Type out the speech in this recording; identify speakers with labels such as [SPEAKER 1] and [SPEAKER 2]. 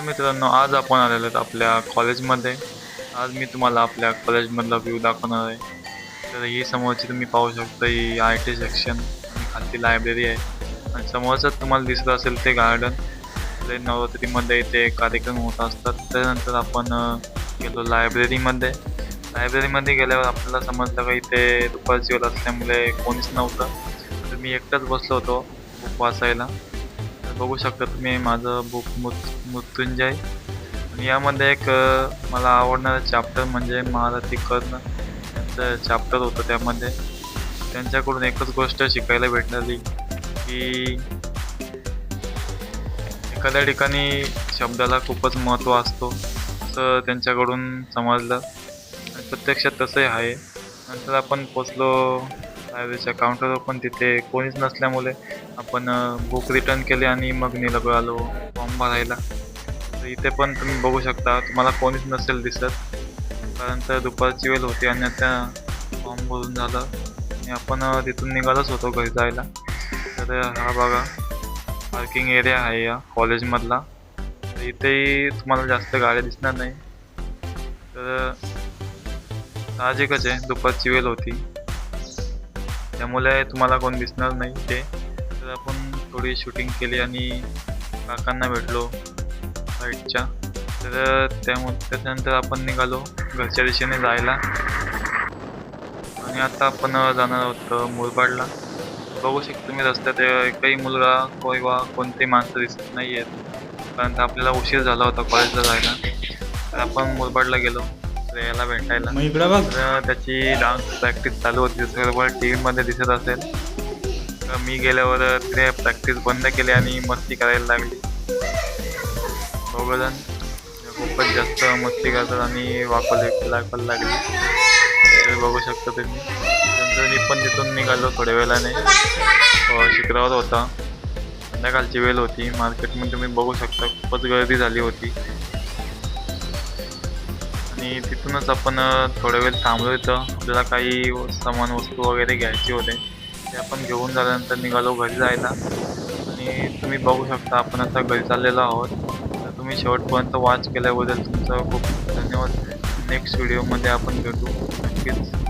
[SPEAKER 1] तर मित्रांनो आज आपण आलेलो आहेत आपल्या कॉलेजमध्ये. आज मी तुम्हाला आपल्या कॉलेजमधला व्ह्यू दाखवणार आहे. तर ही समोरची तुम्ही पाहू शकता ही आय टी सेक्शन आणि खालती लायब्ररी आहे. आणि समोरच तुम्हाला दिसत असेल ते गार्डन ते नवरात्रीमध्ये इथे कार्यक्रम होत असतात. त्यानंतर आपण गेलो लायब्ररीमध्ये लायब्ररीमध्ये गेल्यावर आपल्याला समजलं का इथे दुपारची वेळ असल्यामुळे कोणीच नव्हतं. तर मी एकटाच बसलो होतो बुक वाचायला. बघू शकता तुम्ही माझं बुक मृत मृत्युंजय. आणि यामध्ये एक मला आवडणारं चॅप्टर म्हणजे महारथी कर्ण. यांचं चॅप्टर होतं त्यामध्ये. त्यांच्याकडून एकच गोष्ट शिकायला भेटणारी की एखाद्या ठिकाणी शब्दाला खूपच महत्त्व असतो असं त्यांच्याकडून समजलं. आणि प्रत्यक्षात तसंही आहे. नंतर आपण पोचलो लायब्ररीच्या काउंटरवर पण तिथे कोणीच नसल्यामुळे आपण बुक रिटर्न केले आणि मग निघालो फॉर्म भरायला. तर इथे पण तुम्ही बघू शकता तुम्हाला कोणीच नसेल दिसत. कारण तर दुपारची वेळ होती आणि आता फॉर्म भरून झालं. आणि आपण तिथून निघालोच होतो घरी जायला. तर हा बघा पार्किंग एरिया आहे या कॉलेजमधला तर इथेही तुम्हाला जास्त गाड्या दिसणार नाही. तर साहजिकच आहे दुपारची वेळ होती. त्यामुळे तुम्हाला कोण दिसणार नाही ते तर आपण थोडी शूटिंग केली आणि काकांना भेटलो साईडच्या तर त्यामुळे त्याच्यानंतर आपण निघालो घरच्या दिशेने जायला. आणि आता आपण जाणार आहोत मुरबाडला. बघू शकतो तुम्ही रस्त्यात एकही मुलगा किंवा कोणते माणसं दिसत नाही आहेत कारण आपल्याला उशीर झाला होता कॉलेजला जायला. तर आपण मुरबाडला गेलो. श्रेयाला भेटायला.
[SPEAKER 2] मग इकडं बघ.
[SPEAKER 1] तर त्याची डान्स प्रॅक्टिस चालू होती. सर्व टी व्हीमध्ये दिसत असेल. तर मी गेल्यावर तिने प्रॅक्टिस बंद केली आणि मस्ती करायला लागली. दोघंजण खूपच जास्त मस्ती करतात आणि वाकवले लाकल लागली. बघू शकता तुम्ही. नंतर मी पण तिथून निघालो थोड्या वेळाने. अं, शुक्रवार होता. संध्याकाळची वेळ होती. मार्केटमध्ये तुम्ही बघू शकता. खूपच गर्दी झाली होती. आणि तिथूनच आपण अ, थोडा वेळ थांबलो इथं. आपल्याला काही सामान वस्तू वगैरे घ्यायचे होते. ते आपण घेऊन झाल्यानंतर निघालो घरी जायला. आणि तुम्ही बघू शकता आपण आता घरी चाललेलो आहोत. तर तुम्ही शेवटपर्यंत वॉच केल्याबद्दल तुमचं खूप धन्यवाद. नेक्स्ट व्हिडिओमध्ये आपण भेटू. नक्कीच.